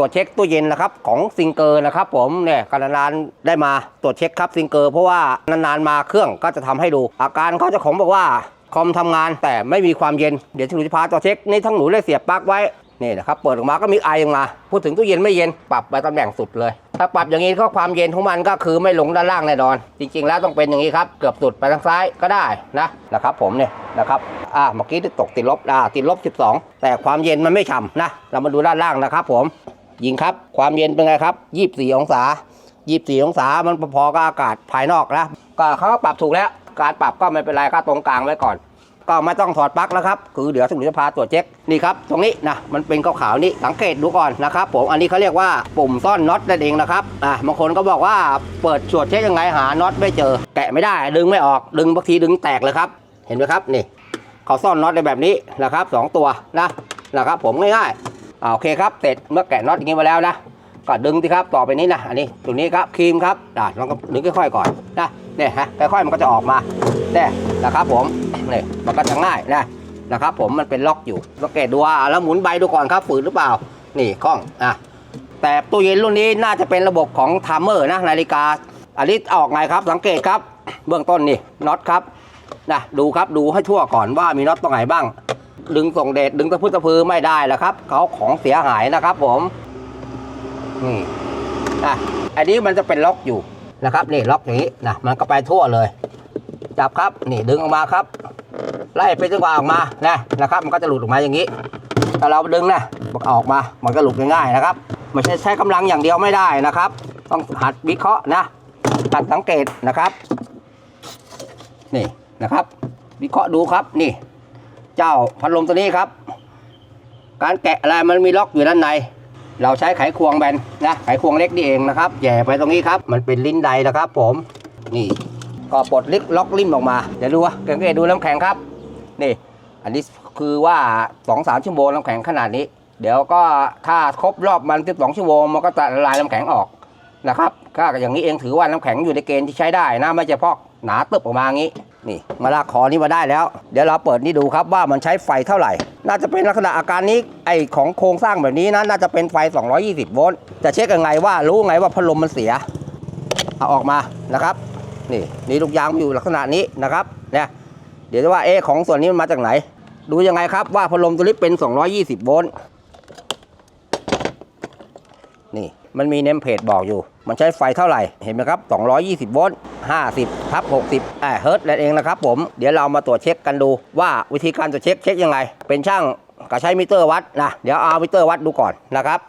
ตรวจเช็คตู้เย็นนะครับของซิงเกอร์นะครับผมเนี่ยการนานๆได้มาตรวจเช็คครับซิงเกอร์เพราะว่านานๆมาเครื่องก็จะทำให้ดู อาการเขาจะของบอกว่าคอมทำงานแต่ไม่มีความเย็นเดี๋ยวหนูจะพาตรวจเช็คนี่ทั้งหนูได้เสียบปลั๊กไว้นี่นะครับเปิดออกมาก็มีไอออกมา พูดถึงตู้เย็นไม่เย็นปรับไปตำแหน่งสุดเลย ถ้าปรับอย่างนี้ก็ความเย็นของมันก็คือไม่ลงด้านล่างแน่นอน จริง ๆ แล้วต้องเป็นอย่างนี้ครับ เกือบสุดไปทางซ้ายก็ได้นะนะครับ ผมเนี่ยนะครับอ่าเมื่อกี้ตกติดลบอ่าติดลบ 12 แต่ความเย็นมันไม่ฉ่ำนะเรามาดูด้านล่างนะครับ ผม ยิงครับ ความเย็นเป็นไงครับ 24 องศา 24 องศามันพอๆกับอากาศภายนอกนะก็เขาก็ปรับถูกแล้ว การปรับก็ไม่เป็นไรก็ตรงกลางไว้ก่อน ก็ไม่ต้องถอดปลั๊กแล้วครับ คือเดี๋ยวสุนิจะพาตรวจเช็คนี่ครับ ตรงนี้นะมันเป็นขาวๆนี่สังเกตดูก่อนนะครับผมอันนี้เขาเรียกว่าปุ่มซ่อนน็อตนั่นเองนะครับอะบางคนก็บอกว่าเปิดตรวจเช็คยังไงหาน็อตไม่เจอ แกะไม่ได้ดึงไม่ออกดึงบางทีดึงแตกเลยครับ เห็นไหมครับนี่เขาซ่อนน็อตในแบบนี้นะครับสองตัวนะนะครับผมง่ายๆ อ่าโอเคครับเสร็จเมื่อแกะน็อตอย่างนี้มาแล้วนะก็ดึงสิครับต่อไปนี้นะอันนี้ตรงนี้ครับครีมครับอ่าลองก็ดึงค่อยๆก่อนนะเนี่ยฮะค่อยๆมันก็จะออกมาเนี่ยนะครับผมเนี่ยมันก็จะง่ายนะนะครับผมมันเป็นล็อกอยู่สังเกตดูว่าแล้วหมุนใบดูก่อนครับฝืนหรือเปล่านี่คล้องอะแต่ตู้เย็นรุ่นนี้น่าจะเป็นระบบของไทม์เมอร์นะนาฬิกาอันนี้ออกไงครับสังเกตครับ เบื้องต้นนี่น็อตครับนะดูครับดูให้ทั่วก่อนว่ามีน็อตตรงไหนบ้าง ดึงส่งเดชดึงตะพุตะพือไม่ได้แล้วครับเขาของเสียหายนะครับ ผมนี่อะอันนี้มันจะเป็นล็อกอยู่นะครับนี่ล็อกอย่างนี้นะมันก็ไปทั่วเลย จับครับนี่ดึงออกมาครับ ไล่ไปจนกว่าออกมานะนะครับ มันก็จะหลุดออกมาอย่างนี้ถ้าเราดึงนะมันออกมา มันก็หลุดง่ายๆนะครับไม่ใช่ใช้กำลังอย่างเดียวไม่ได้นะครับ ต้องหัดวิเคราะห์นะหัดสังเกตนะครับ นี่นะครับ วิเคราะห์ดูครับนี่ เจ้าพัดลมตัวนี้ครับ การแกะอะไรมันมีล็อกอยู่ด้านใน เราใช้ไขควงแบนนะไขควงเล็กนี่เองนะครับแย่ไปตรงนี้ครับ มันเป็นลิ้นใดนะครับ ผมนี่ก็ปลดลิกล็อกลิ้นออกมาเดี๋ยวดูว่าเก่งๆดูน้ำแข็งครับ นี่ อันนี้คือว่า2อสชั่วโมงน้ำแข็งขนาดนี้ เดี๋ยวก็ถ้าครบรอบมัน12ชั่วโมงมันก็จะละลายน้ำแข็งออกนะครับก็อย่างนี้เองถือว่าน้ำแข็งอยู่ในเกณฑ์ที่ใช้ได้นะไม่ใช่พอกหนาตึบออกมาอย่างนี้ นี่มาลากคอนี้มาได้แล้ว เดี๋ยวเราเปิดนี่ดูครับว่ามันใช้ไฟเท่าไหร่ น่าจะเป็นลักษณะอาการนี้ไอของโครงสร้างแบบนี้นะน่าจะเป็นไฟ 220 โวลต์จะเช็คยังไงว่ารู้ไงว่าพัดลมมันเสียเอาออกมานะครับ นี่นี่ลูกยางอยู่ลักษณะนี้นะครับเนี่ยเดี๋ยวจะว่าเอของส่วนนี้มันมาจากไหน ดูยังไงครับว่าพัดลมตัวนี้เป็น 220 โวลต์ นี่มันมีเนมเพจบอกอยู่ มันใช้ไฟเท่าไหร่ เห็นไหมครับ 220 โวลต์ 50ทับ60อ่าเฮิร์ตนั่นเองนะครับผม เดี๋ยวเรามาตรวจเช็คกันดูว่าวิธีการตรวจเช็คเช็คยังไง เป็นช่างก็ใช้มิเตอร์วัดนะ เดี๋ยวเอามิเตอร์วัดดูก่อนนะครับ